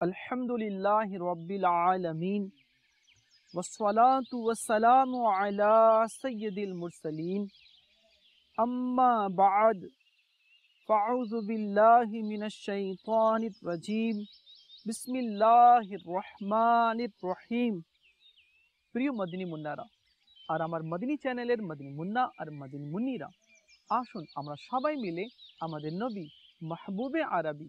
الحمد لله رب العالمين والصلاة والسلام على سيد المرسلين أما بعد فأعوذ بالله من الشيطان الرجيم بسم الله الرحمن الرحيم প্রিয় মদিনী মুন্নারা আর আমার মদিনী চ্যানেলের মদিনী মুন্না আর মদিনী মুন্নিরা আসুন আমরা সবাই মিলে আমাদের নবী মাহবুবে আরবি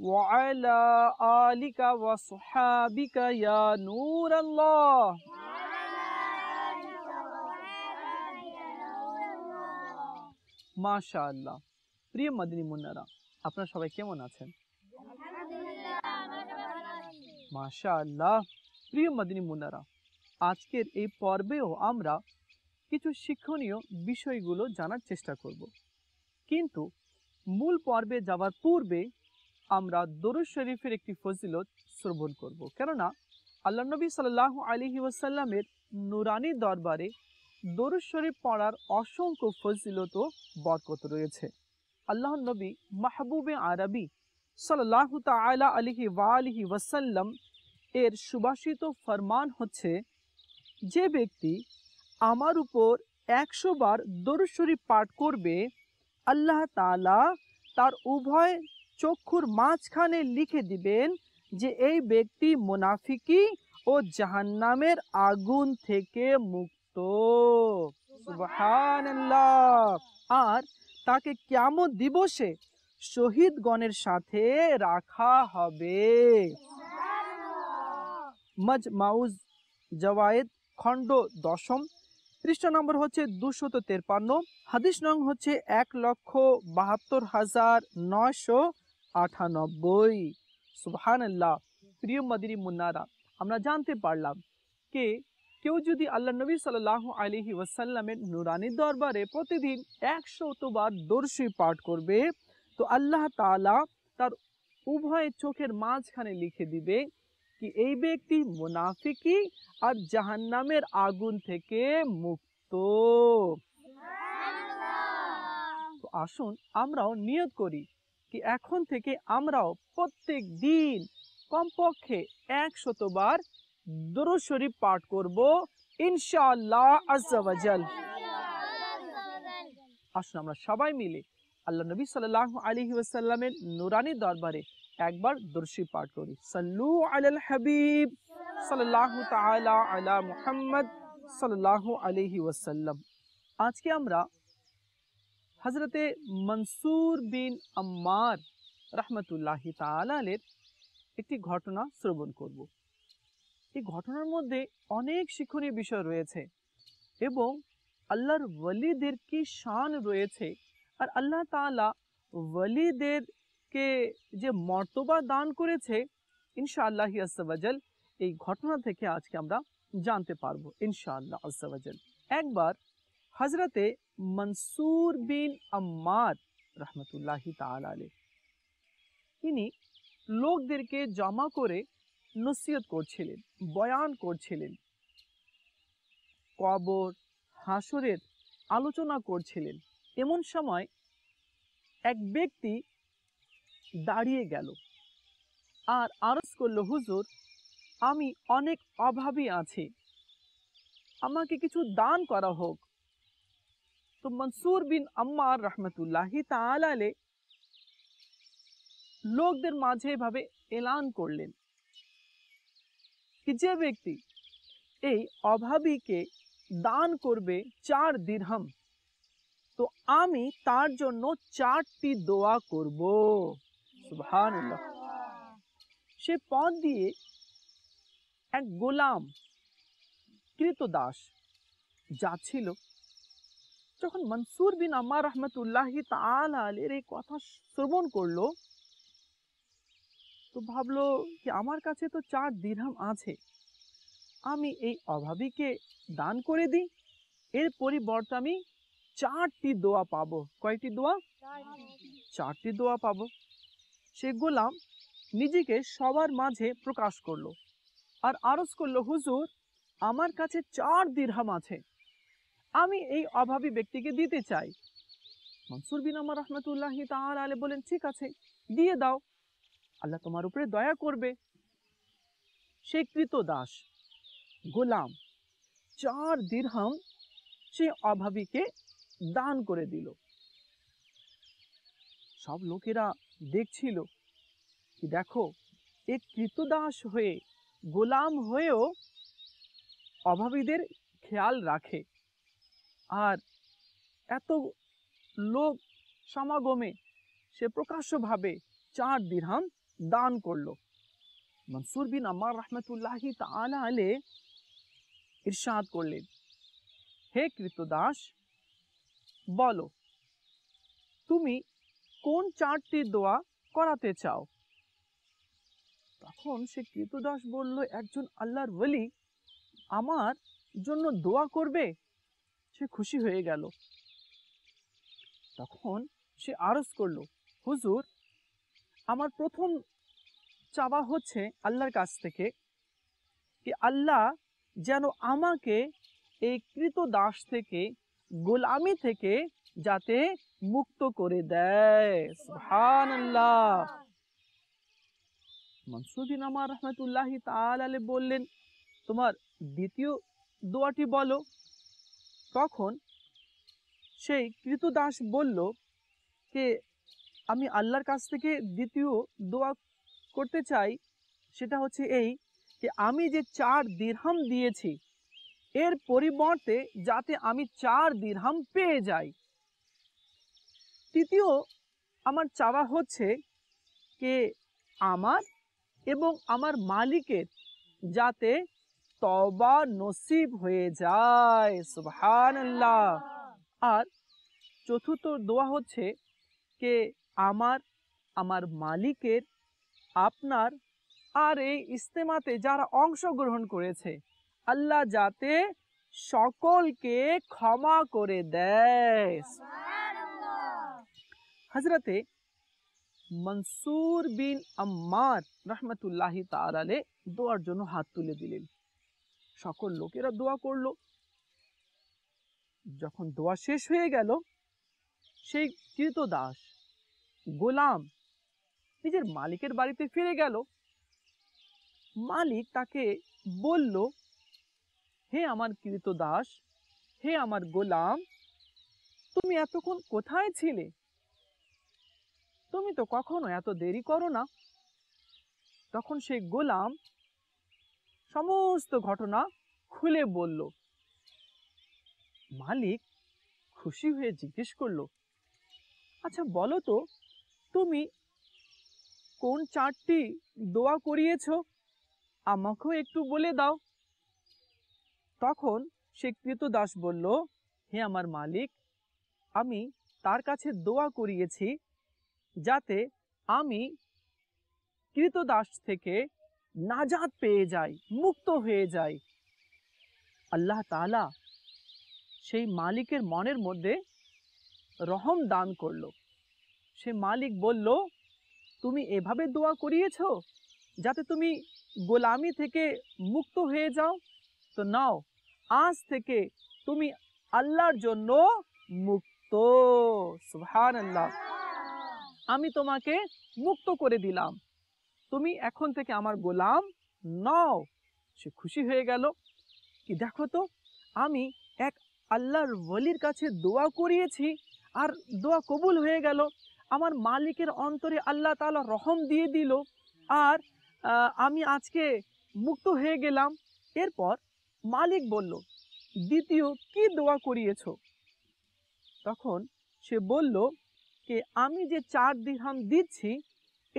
وعلى آلك وصحابك يا نور الله মাশাআল্লাহ প্রিয় মাদিনী মুন্নারা আপনারা সবাই কেমন আছেন মাশাআল্লাহ প্রিয় মাদিনী মুন্নারা আজকের এই পর্বেও আমরা কিছু শিক্ষণীয় বিষয়গুলো জানার চেষ্টা করব কিন্তু মূল পর্বে যাওয়ার পূর্বে আমরা দরুদ শরীফের একটি ফজিলত শ্রবণ করব। কেননা আল্লাহ নবী সাল্লাহ আলহি ওয়াসাল্লামের নুরানি দরবারে দরুদ শরীফ পড়ার অসংখ্য ফজিলত ও বরকত রয়েছে। আল্লাহ নবী মাহবুবে আরবি সাল্লাহ তালা আলিহি ওয়ালিহি ওয়াসাল্লাম এর সুবাসিত ফরমান হচ্ছে, যে ব্যক্তি আমার উপর একশো বার দরুদ শরীফ পাঠ করবে, আল্লাহ তালা তার উভয় চক্ষুর মাঝখানে লিখে দিবেন যে এই ব্যক্তি মুনাফিকি ও জাহান্নামের আগুন থেকে মুক্ত। আর তাকে কেমন দিবসে শহীদগণের সাথে রাখা হবে। মজ মাউজ জওয়ায়েদ, খণ্ড দশম, পৃষ্ঠ নম্বর হচ্ছে দুশত তেরপান্ন। হাদিস নং হচ্ছে এক লক্ষ বাহাত্তর হাজার নয়শো আটানব্বই। সুবহানাল্লাহ। প্রিয় মদিনী মুন্নারা আমরা জানতে পারলাম কে কেউ যদি আল্লাহ নবী সাল্লাহ আলহি ওয়াসাল্লামের নুরানি দরবারে প্রতিদিন একশতবার দর্শী পাঠ করবে তো আল্লাহ তালা তার উভয় চোখের মাঝখানে লিখে দিবে কি এই ব্যক্তি মুনাফিকি আর জাহান্নামের আগুন থেকে মুক্ত। আসুন আমরাও নিয়ত করি কি এখন থেকে আমরাও প্রত্যেক দিন কমপক্ষে একশতবার দরুদ শরীফ পাঠ করব, ইনশাআল্লাহ আজ্জাওয়াজাল আসুন আমরা সবাই মিলে আল্লাহ নবী সাল্লাল্লাহু আলাইহি ওয়াসাল্লামের নুরানি দরবারে একবার দর্শী পাঠ করি। সাল্লু আলাল হাবিব, সাল্লাল্লাহু তাআলা আলা মুহাম্মদ সাল্লাল্লাহু আলাইহি ওয়াসাল্লাম। আজকে আমরা হযরতে মনসুর বিন আম্মার রাহমাতুল্লাহি তাআলার একটি ঘটনা শ্রবণ করব। এই ঘটনার মধ্যে অনেক শিক্ষণীয় বিষয় রয়েছে এবং আল্লাহর ওয়ালিদের কি শান রয়েছে আর আল্লাহ তাআলা ওয়ালিদেরকে যে মর্তবা দান করেছে, ইনশাআল্লাহ আসাবাজাল এই ঘটনা থেকে আজকে আমরা জানতে পারব, ইনশাআল্লাহ আসাবাজাল একবার হজরতে মনসুর বিন আম্মার রহমতুল্লাহি তালে তিনি লোকদেরকে জমা করে নসিহত করছিলেন, বয়ান করছিলেন, কবর, হাসরের আলোচনা করছিলেন। এমন সময় এক ব্যক্তি দাঁড়িয়ে গেল আর আরজ করল, হুজুর, আমি অনেক অভাবী আছি। আমাকে কিছু দান করা হোক। মনসুর বিন আম্মার রহমতুল্লাহি তালালে লোকদের মাঝে এভাবে এলান করলেন কি যে ব্যক্তি এই অভাবীকে দান করবে চার দিরহাম তো আমি তার জন্য চারটি দোয়া করব সুবহানাল্লাহ সে পথ দিয়ে এক গোলাম কৃতদাস যাচ্ছিল যখন মনসুর বিন আম্মা রহমতুল্লাহি তালের এই কথা শ্রবণ করল, তো ভাবলো কি আমার কাছে তো চার দিরহাম আছে। আমি এই অভাবীকে দান করে দিই, এর পরিবর্তে আমি চারটি দোয়া পাবো। কয়টি দোয়া? চারটি দোয়া পাবো। সে গোলাম নিজেকে সবার মাঝে প্রকাশ করল আর আরজ করল, হুজুর, আমার কাছে চার দিরহাম আছে। আমি এই অভাবী ব্যক্তিকে দিতে চাই। মনসুর বিন আমার রহমতুল্লাহ তাহার আলে বলেন, ঠিক আছে, দিয়ে দাও। আল্লাহ তোমার উপরে দয়া করবে। সে কৃত দাস গোলাম, চার দিরহাম সে অভাবীকে দান করে দিল। সব লোকেরা দেখছিল কি দেখো, এ কৃতদাস হয়ে, গোলাম হয়েও অভাবীদের খেয়াল রাখে। আর এত লোক সমাগমে সে প্রকাশ্যভাবে চার দিরহাম দান করল। মনসুর বিন আম্মার রহমতুল্লাহি তাআলা আলে ইরশাদ করলেন, হে কৃতদাস, বলো, তুমি কোন চারটি দোয়া করাতে চাও? তখন সে কৃতদাস বলল, একজন আল্লাহর ওলি আমার জন্য দোয়া করবে? সে খুশি হয়ে গেল। তখন সে আরজ করল, হুজুর, আমার প্রথম চাওয়া হচ্ছে আল্লাহর কাছ থেকে কি আল্লাহ যেন আমাকে এই কৃত দাস থেকে, গোলামি থেকে যাতে মুক্ত করে দেয়। মনসুদিন আমার রহমতুল্লাহ বললেন, তোমার দ্বিতীয় দোয়াটি বলো। তখন সেই কৃতদাস বলল যে আমি আল্লাহর কাছ থেকে দ্বিতীয় দোয়া করতে চাই, সেটা হচ্ছে এই, যে আমি যে চার দিরহাম দিয়েছি, এর পরিবর্তে যাতে আমি চার দিরহাম পেয়ে যাই। তৃতীয় আমার চাওয়া হচ্ছে যে আমার এবং আমার মালিকের যাতে তবা নসিব হয়ে যায় সুবহানাল্লাহ। আর চতুর্থ দোয়া হচ্ছে কে আমার আমার মালিকের আপনার আর এই ইস্তেমাতে যারা অংশগ্রহণ করেছে আল্লাহ যাতে সকলকে ক্ষমা করে দেয়। হজরতে মনসুর বিন আম্মার রহমতুল্লাহি তাআলালে দোয়ার জন্য হাত তুলে দিলেন। সকল লোকেরা দোয়া করল। যখন দোয়া শেষ হয়ে গেল, সেই কৃত দাস গোলাম নিজের মালিকের বাড়িতে ফিরে গেল। মালিক তাকে বলল, হে আমার কৃত দাস হে আমার গোলাম, তুমি এতক্ষণ কোথায় ছিলে? তুমি তো কখনো এত দেরি করো না। তখন সেই গোলাম সমস্ত ঘটনা খুলে বলল। মালিক খুশি হয়ে জিজ্ঞেস করল আচ্ছা বলো তো, তুমি কোন চারটি দোয়া করিয়েছো? আমাকেও একটু বলে দাও। তখন সে কৃতদাস বলল, হে আমার মালিক, আমি তার কাছে দোয়া করিয়েছি যাতে আমি কৃতদাস থেকে নাজাত পেয়ে যাই মুক্ত হয়ে যায়। আল্লাহ তাআলা সেই মালিকের মনের মধ্যে রহম দান করল। সে মালিক বলল, তুমি এভাবে দোয়া করিয়েছ যাতে তুমি গোলামি থেকে মুক্ত হয়ে যাও? তো নাও, আজ থেকে তুমি আল্লাহর জন্য মুক্ত। সুবহান আল্লাহ আমি তোমাকে মুক্ত করে দিলাম। তুমি এখন থেকে আমার গোলাম নও। সে খুশি হয়ে গেল। কি দেখো তো, আমি এক আল্লাহর ওলির কাছে দোয়া করিয়েছি আর দোয়া কবুল হয়ে গেল। আমার মালিকের অন্তরে আল্লাহ তাআলা রহম দিয়ে দিল আর আমি আজকে মুক্ত হয়ে গেলাম। এরপর মালিক বলল, দ্বিতীয় কি দোয়া করিয়েছো? তখন সে বলল যে আমি যে চার দিরহাম দিচ্ছি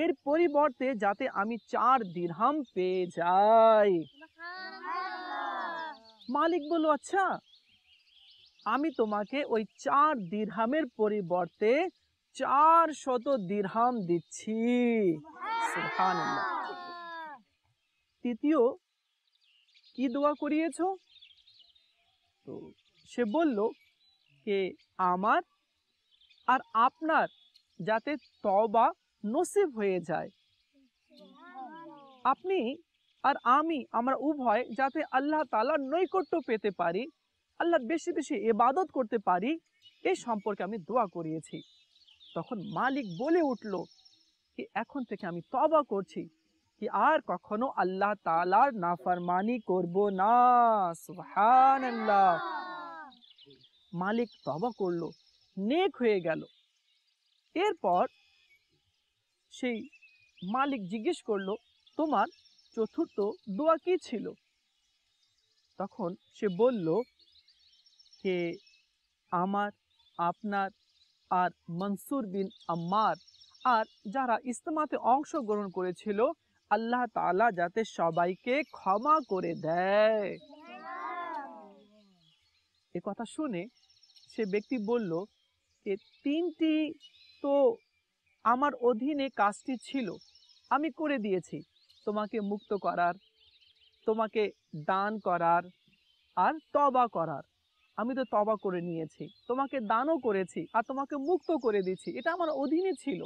এর পরিবর্তে যাতে আমি চার দিরহাম পেয়ে যাই। মালিক বলল আচ্ছা আমি তোমাকে ওই চার দিরহামের পরিবর্তে চার শত দিরহাম দিচ্ছি। তৃতীয় কি দোয়া করিয়েছ? তো সে বলল যে আমার আর আপনার যাতে তবা নসিব হয়ে যায়। আপনি আর আমি, আমরা উভয় যাতে আল্লাহ তালার নৈকট্য পেতে পারি আল্লাহ বেশি বেশি এবাদত করতে পারি এই সম্পর্কে আমি দোয়া করিয়েছি। তখন মালিক বলে উঠল, কি এখন থেকে আমি তবা করছি? কি আর কখনো আল্লাহ তালার নাফরমানি করব না? সুবহানাল্লাহ। মালিক তবা করল, নেক হয়ে গেল। এরপর সেই মালিক জিজ্ঞেস করল, তোমার চতুর্থ দোয়া কি ছিল? তখন সে বলল যে আমার, আপনার আর মনসুর বিন আম্মার আর যারা ইস্তেমাতে অংশগ্রহণ করেছিল, আল্লাহ তাআলা যাতে সবাইকে ক্ষমা করে দেয়। এ কথা শুনে সে ব্যক্তি বলল যে তিনটি তো আমার অধীনে কাজটি ছিল, আমি করে দিয়েছি। তোমাকে মুক্ত করার, তোমাকে দান করার আর তবা করার। আমি তো তবা করে নিয়েছি, তোমাকে দানও করেছি আর তোমাকে মুক্ত করে দিয়েছি। এটা আমার অধীনে ছিল,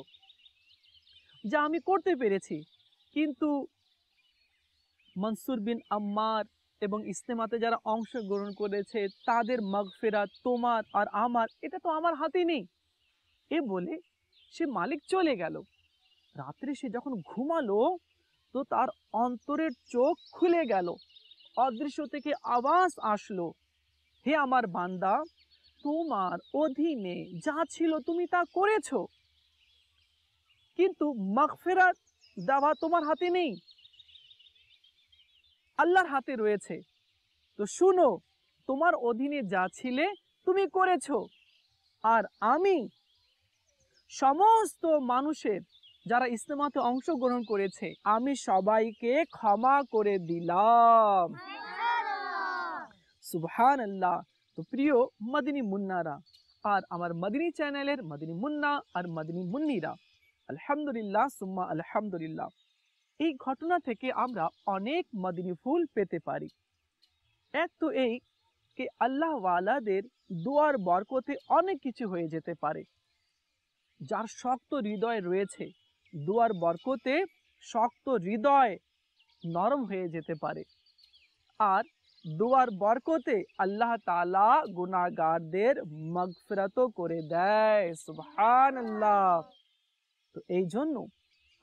যা আমি করতে পেরেছি। কিন্তু মনসুর বিন আম্মার এবং ইস্তেমাতে যারা অংশগ্রহণ করেছে, তাদের মগফেরাত তোমার আর আমার, এটা তো আমার হাতে নেই। এ বলে সে মালিক চলে গেল। রাত্রে সে যখন ঘুমালো, তো তার অন্তরের চোখ খুলে গেল। অদৃশ্য থেকে আওয়াজ আসলো, হে আমার বান্দা, তোমার অধীনে যা ছিল তুমি তা করেছ। কিন্তু মাগফিরাত দেওয়া তোমার হাতে নেই। আল্লাহর হাতে রয়েছে। তো শুনো, তোমার অধীনে যা ছিলে তুমি করেছ। আর আমি সমস্ত মানুষের যারা ইস্তেমাতে অংশগ্রহণ করেছে, আমি সবাইকে ক্ষমা করে দিলাম। সুবহান আল্লাহ তো প্রিয় মদিনী মুন্নারা আর আমার মদিনী চ্যানেলের মদিনী মুন্না আর মদিনী মুন্নিরা, আলহামদুলিল্লাহ সুম্মা আলহামদুলিল্লাহ। এই ঘটনা থেকে আমরা অনেক মদিনী ফুল পেতে পারি। এক তো এই যে আল্লাহওয়ালাদের দুয়ার বরকতে অনেক কিছু হয়ে যেতে পারে। যার শক্ত হৃদয় রয়েছে। দুয়ার বরকতে শক্ত হৃদয় নরম হয়ে যেতে পারে। আর দোয়ার বরকতে আল্লাহ তালা গুনাগারদের মগফিরাত করে দেয় সুবহান আল্লাহ তো এই জন্য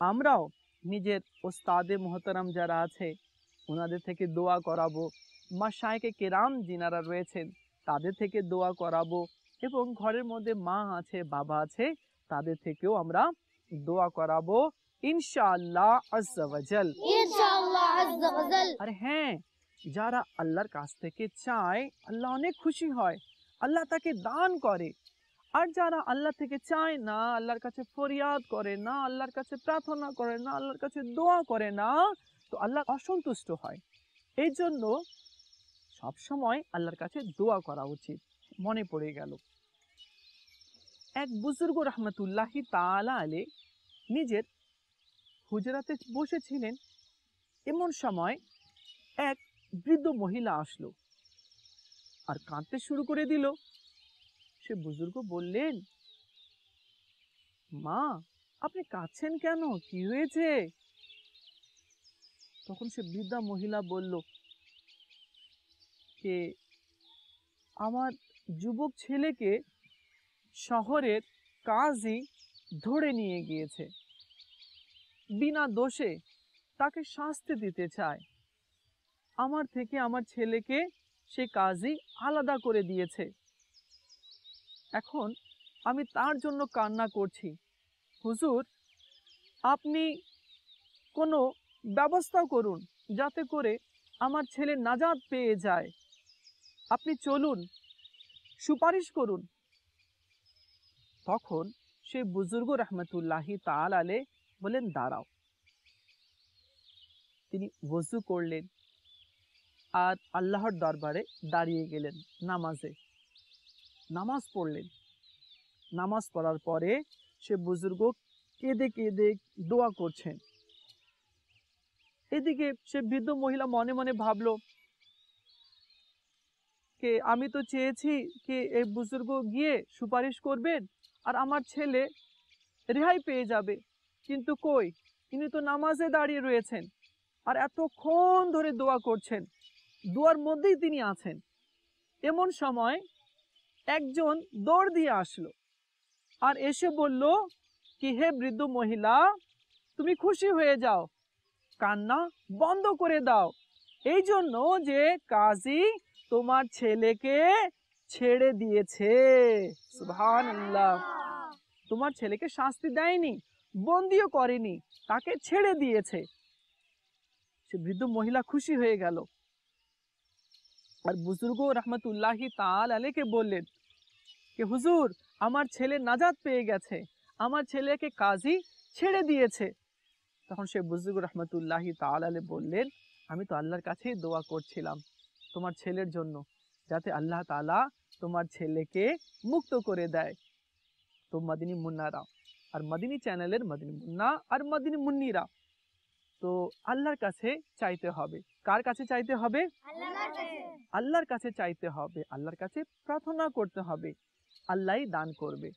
আমরাও নিজের ওস্তাদে মোহতারাম যারা আছে ওনাদের থেকে দোয়া করাবো। মাসায়কে কেরাম যিনারা রয়েছেন, তাদের থেকে দোয়া করাবো। এবং ঘরের মধ্যে মা আছে, বাবা আছে তাদের থেকেও আমরা দোয়া করাবো ইনশাআল্লাহ আজ্জাওয়াজাল ইনশাআল্লাহ আর হ্যাঁ যারা আল্লাহর কাছ থেকে চায় আল্লাহ অনেক খুশি হয় আল্লাহ তাকে দান করে। আর যারা আল্লাহ থেকে চায় না আল্লাহর কাছে ফরিয়াদ করে না আল্লাহর কাছে প্রার্থনা করে না আল্লাহর কাছে দোয়া করে না তো আল্লাহ অসন্তুষ্ট হয়। এই জন্য সবসময় আল্লাহর কাছে দোয়া করা উচিত। মনে পড়ে গেল। এক বুজুর্গ রহমতুল্লাহি তাআলা আলে নিজের হুজরাতে বসেছিলেন। এমন সময় এক বৃদ্ধ মহিলা আসলো আর কাঁদতে শুরু করে দিল। সে বুজুর্গ বললেন, মা, আপনি কাঁদছেন কেন? কি হয়েছে? তখন সে বৃদ্ধা মহিলা বলল যে আমার যুবক ছেলেকে শহরের কাজই ধরে নিয়ে গিয়েছে। বিনা দোষে তাকে শাস্তি দিতে চায়। আমার থেকে আমার ছেলেকে সে কাজই আলাদা করে দিয়েছে। এখন আমি তার জন্য কান্না করছি। হুজুর, আপনি কোনো ব্যবস্থা করুন যাতে করে আমার ছেলে নাজাদ পেয়ে যায়। আপনি চলুন, সুপারিশ করুন। তখন সে বুজুর্গ রহমতুল্লাহি তাল আলে বলেন, দাঁড়াও। তিনি ওযু করলেন আর আল্লাহর দরবারে দাঁড়িয়ে গেলেন নামাজে। নামাজ পড়লেন। নামাজ পড়ার পরে সে বুজুর্গ কেঁদে কেঁদে দোয়া করছেন। এদিকে সে বৃদ্ধ মহিলা মনে মনে ভাবলো, কে, আমি তো চেয়েছি, কি এই বুজুর্গ গিয়ে সুপারিশ করবেন? আর আমার ছেলে রেহাই পেয়ে যাবে। কিন্তু কই? তিনি তো নামাজে দাঁড়িয়ে রয়েছেন আর এতক্ষণ ধরে দোয়া করছেন। দোয়ার মধ্যেই তিনি আছেন। এমন সময় একজন দৌড় দিয়ে আসলো আর এসে বলল, কি হে বৃদ্ধ মহিলা, তুমি খুশি হয়ে যাও। কান্না বন্ধ করে দাও। এই জন্য যে কাজী তোমার ছেলেকে ছেড়ে দিয়েছে। তোমার ছেলেকে শাস্তি দেয়নি, বন্দিও করেনি, তাকে ছেড়ে দিয়েছে। সে বৃদ্ধ মহিলা খুশি হয়ে গেল। আর বুজুর্গ রহমতুল্লাহি তাল আলেকে বললেন যে হুজুর, আমার ছেলে নাজাত পেয়ে গেছে, আমার ছেলেকে কাজী ছেড়ে দিয়েছে। তখন সে বুজুর্গ রহমতুল্লাহি তাল আলে বললেন, আমি তো আল্লাহর কাছেই দোয়া করছিলাম তোমার ছেলের জন্য, যাতে আল্লাহ তালা তোমার ছেলেকে মুক্ত করে দেয়। তো মদিনী মুন্নারা আর মদিনী চ্যানেলের মদিনী মুন্না আর মদিনী মুন্নিরা। তো আল্লাহর কাছে চাইতে হবে। কার কাছে চাইতে হবে? আল্লাহর কাছে। চাইতে হবে। আল্লাহর কাছে প্রার্থনা করতে হবে। আল্লাহই দান করবে।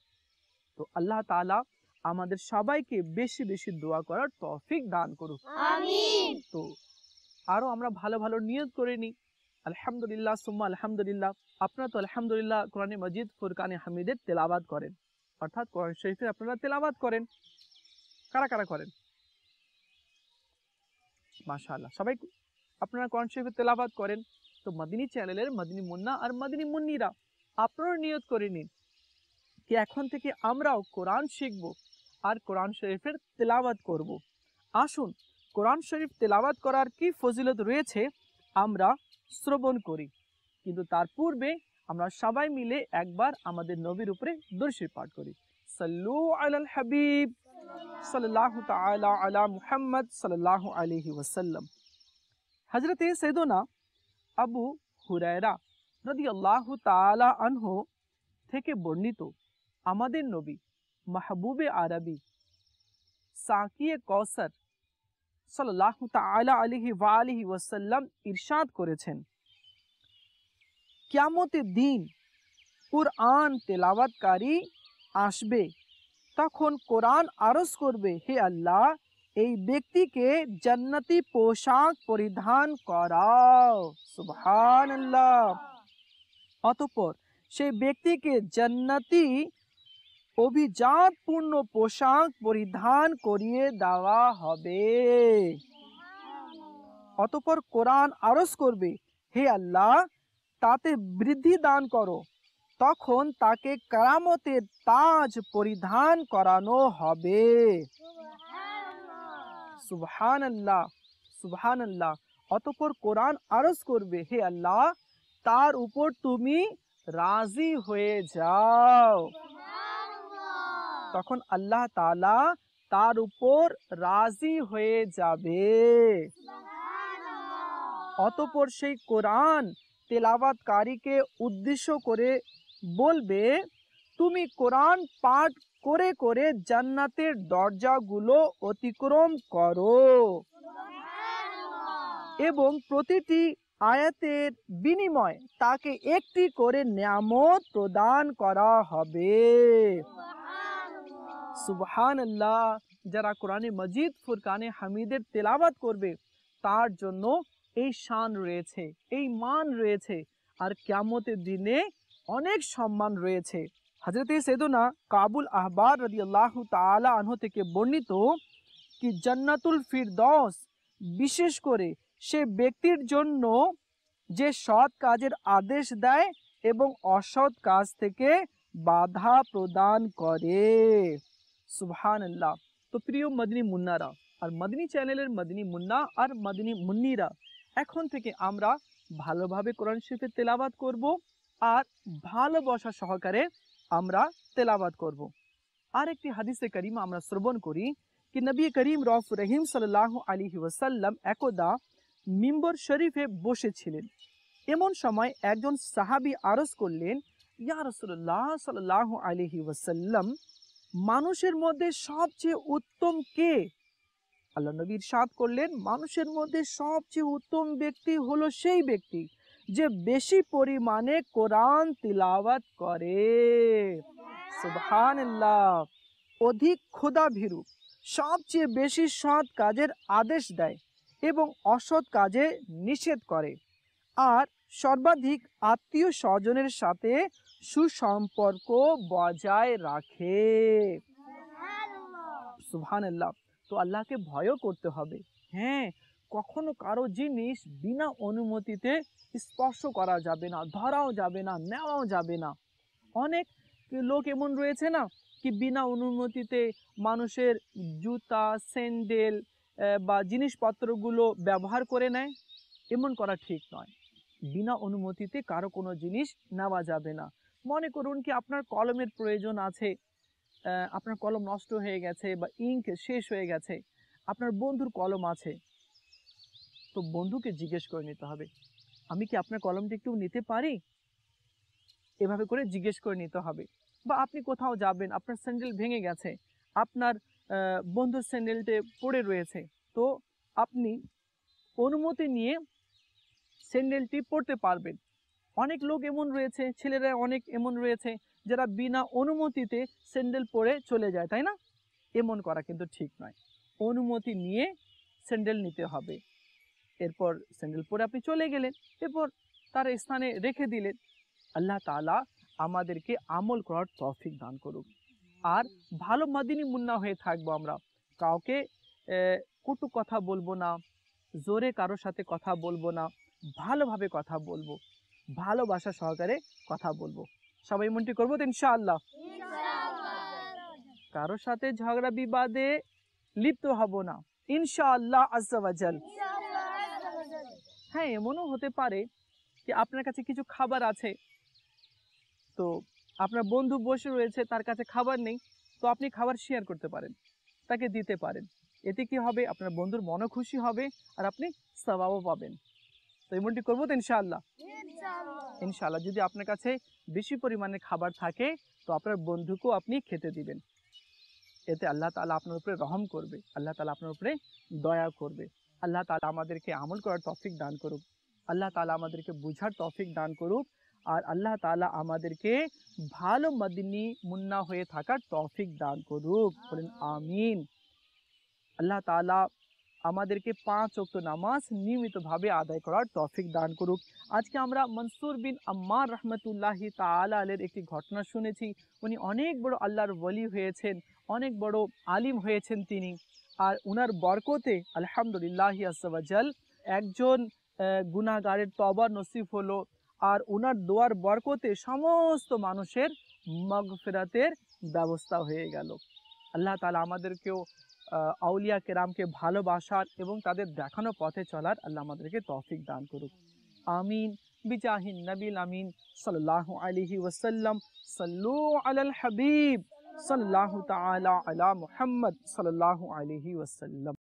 তো আল্লাহ তাআলা আমাদের সবাইকে বেশি বেশি দোয়া করার তৌফিক দান করুক। তো আরও আমরা ভালো ভালো নিয়ত করে নিই। আলহামদুলিল্লাহ, সুম্মা আলহামদুলিল্লাহ। আপনারা তো আলহামদুলিল্লাহ কোরআনে মজিদ, ফুরকানে হামিদের তেলাবাদ করেন। অর্থাৎ কোরআন শরীফের আপনারা তেলাবাদ করেন। কারা কারা করেন? মাশাআল্লাহ, সবাই আপনারা কোরআন শরীফের তেলাবাদ করেন। তো মদিনী চ্যানেলের মদিনী মুন্না আর মদিনী মুন্নিরা আপনারা নিয়ত করে নিন কি এখন থেকে আমরাও কোরআন শিখব আর কোরআন শরীফের তেলাওয়াত করব। আসুন, কোরআন শরীফ তেলাবাদ করার কি ফজিলত রয়েছে? আমরা শ্রবণ করি। কিন্তু তার পূর্বে আমরা সবাই মিলে একবার আমাদের নবীর উপরে দর্শী পাঠ করি। সাল্লু আলাল হাবিব, সাল্লাল্লাহু তাআলা আলা মুহাম্মদ, সাল্লাল্লাহু আলাইহি ওয়াসাল্লাম। হযরতে সৈয়দনা আবু হুরায়রা রাদিয়াল্লাহু তাআলা আনহু থেকে বর্ণিত আমাদের নবী মাহবুবে আরবি সাকিয়ে কৌসর সাল্লাল্লাহু তাআলা আলাইহি ওয়া আলিহি ওয়াসাল্লাম ইরশাদ করেছেন। কিয়ামতের দিন কুরআন তেলাওয়াতকারী আসবে, তখন কোরআন আরজ করবে, হে আল্লাহ, এই ব্যক্তিকে জান্নাতি পোশাক পরিধান করাও। সুবহানাল্লাহ। অতঃপর সেই ব্যক্তিকে জান্নাতি অভিজাতপূর্ণ পোশাক পরিধান করিয়ে দেওয়া হবে। অতঃপর কোরআন আরজ করবে, হে আল্লাহ, তাতে বৃদ্ধি দান করো। তখন তাকে কারামতের তাজ পরিধান করানো হবে। সুবহান আল্লাহ সুবহান আল্লাহ অতঃপর কোরআন আরজ করবে, হে আল্লাহ, তার উপর তুমি রাজি হয়ে যাও। তখন আল্লাহ তালা তার উপর রাজি হয়ে যাবে। অতঃপর সেই কোরআন তেলাওয়াতকারীকে উদ্দেশ্য করে বলবে তুমি কোরআন পাঠ করে করে জান্নাতের দরজাগুলো অতিক্রম করো। এবং প্রতিটি আয়াতের বিনিময় তাকে একটি করে নিয়ামত প্রদান করা হবে। সুবহান আল্লাহ যারা কোরআনে মজিদ, ফুরকানে হামিদের তেলাওয়াত করবে, তার জন্য এই শান রয়েছে, এই মান রয়েছে। আর কিয়ামতের দিনে অনেক সম্মান রয়েছে। হজরতে সেদনা কাবুল আহবার আল্লাহ তাআলা আনহ থেকে বর্ণিত কি জান্নাতুল ফিরদস, বিশেষ করে সে ব্যক্তির জন্য যে সৎ কাজের আদেশ দেয় এবং অসৎ কাজ থেকে বাধা প্রদান করে। সুবহানাল্লাহ তো প্রিয় মদিনী মুন্নারা আর মদিনী চ্যানেলের মদিনী মুন্না আর মদিনী মুন্নিরা এখন থেকে আমরা ভালোভাবে কোরআন শরীফের তেলাওয়াত করব আর ভালোবাসা সহকারে আমরা তেলাওয়াত করব আর একটি হাদিসে করিম আমরা শ্রবণ করি কি নবী করিম রফ রহিম সাল্লাল্লাহু আলাইহি ওয়াসাল্লাম একদা মিম্বর শরীফে বসেছিলেন এমন সময় একজন সাহাবী আরজ করলেন ইয়া রাসূলুল্লাহ সাল্লাল্লাহু আলাইহি ওয়াসাল্লাম মানুষের মধ্যে সবচেয়ে উত্তম কে? আল্লাহ নবী ইরশাদ করলেন, মানুষের মধ্যে সবচেয়ে উত্তম ব্যক্তি হলো সেই ব্যক্তি যে বেশি পরিমাণে কোরআন তিলাওয়াত করে। অধিক খোদা ভীরু সবচেয়ে বেশি সৎ কাজের আদেশ দেয় এবং অসৎ কাজে নিষেধ করে। আর সর্বাধিক আত্মীয় স্বজনের সাথে সুসম্পর্ক বজায় রাখে। সুহান আল্লাহ তো আল্লাহকে ভয়ও করতে হবে। হ্যাঁ কখনো কারও জিনিস বিনা অনুমতিতে স্পর্শ করা যাবে না, ধরাও যাবে না, নেওয়াও যাবে না। অনেক লোক এমন রয়েছে না কি বিনা অনুমতিতে মানুষের জুতা, স্যান্ডেল বা জিনিসপত্রগুলো ব্যবহার করে নেয়? এমন করা ঠিক নয়। বিনা অনুমতিতে কারও কোনো জিনিস নেওয়া যাবে না। মনে করুন কি আপনার কলমের প্রয়োজন আছে আপনার কলম নষ্ট হয়ে গেছে বা ইঙ্ক শেষ হয়ে গেছে, আপনার বন্ধুর কলম আছে, তো বন্ধুকে জিজ্ঞেস করে নিতে হবে, আমি কি আপনার কলমটি একটু নিতে পারি? এভাবে করে জিজ্ঞেস করে নিতে হবে, বা আপনি কোথাও যাবেন, আপনার স্যান্ডেল ভেঙে গেছে, আপনার বন্ধুর স্যান্ডেলটে পড়ে রয়েছে, তো আপনি অনুমতি নিয়ে স্যান্ডেলটি পড়তে পারবেন। অনেক লোক এমন রয়েছে, ছেলেরা অনেক এমন রয়েছে, যারা বিনা অনুমতিতে স্যান্ডেল পরে চলে যায়, তাই না? এমন করা কিন্তু ঠিক নয়। অনুমতি নিয়ে স্যান্ডেল নিতে হবে। এরপর স্যান্ডেল পরে আপনি চলে গেলেন, এরপর তার স্থানে রেখে দিলেন। আল্লাহ তাআলা আমাদেরকে আমল করার তৌফিক দান করুক। আর ভালো মাদিনী মুন্না হয়ে থাকব আমরা। কাউকে কটু কথা বলব না, জোরে কারোর সাথে কথা বলব না, ভালোভাবে কথা বলব। ভালোবাসা সহকারে কথা বলব। সবাই মনটি করব তো ইনশাআল্লাহ? কারোর সাথে ঝগড়া বিবাদে লিপ্ত হব না। ইনশাআল্লাহ আজ্জাওয়াজাল হ্যাঁ এমনও হতে পারে যে আপনার কাছে কিছু খাবার আছে। তো আপনার বন্ধু বসে রয়েছে তার কাছে খাবার নেই তো আপনি খাবার শেয়ার করতে পারেন তাকে দিতে পারেন। এতে কি হবে? আপনার বন্ধুর মনও খুশি হবে আর আপনি সবাবও পাবেন। তো এমনটি করব তো ইনশাআল্লাহ। ইনশাআল্লাহ। যদি আপনার কাছে বেশি পরিমাণে খাবার থাকে, তো আপনার বন্ধুকেও আপনি খেতে দিবেন। এতে আল্লাহ তাআলা আপনার উপরে রহম করবে, আল্লাহ তাআলা আপনার উপরে দয়া করবে। আল্লাহ তাআলা আমাদেরকে আমল করার তৌফিক দান করুক। আল্লাহ তাআলা আমাদেরকে বুঝার তৌফিক দান করুক। আর আল্লাহ তাআলা আমাদেরকে ভালো মদিনী মুন্না হয়ে থাকার তৌফিক দান করুক। বলেন, আমিন। আল্লাহ তাআলা আমাদেরকে পাঁচ ওয়াক্ত নামাজ নিয়মিতভাবে আদায় করার তৌফিক দান করুক। আজকে আমরা মনসুর বিন আম্মার রহমতুল্লাহি তাআলা আলের একটি ঘটনা শুনেছি। উনি অনেক বড় আল্লাহর ওলি হয়েছেন অনেক বড় আলিম হয়েছেন তিনি। আর উনার বরকতে আলহামদুলিল্লাহ আসাল একজন আহ, গুনাহগারের তবা নসিব হলো। আর উনার দোয়ার বরকতে সমস্ত মানুষের মগফিরাতের ব্যবস্থা হয়ে গেল। আল্লাহ তালা আমাদেরকেও আউলিয়া কেরামকে ভালোবাসার এবং তাদের দেখানো পথে চলার আল্লাহ আমাদেরকে তৌফিক দান করুক। আমিন। বিজাহিন নবিল আমিন। সাল্লাল্লাহু আলাইহি ওয়াসাল্লাম। সাল্লু আলাল হাবিব। সাল্লাল্লাহু তাআলা আলা মুহাম্মদ। সাল্লাল্লাহু আলাইহি ওয়াসাল্লাম।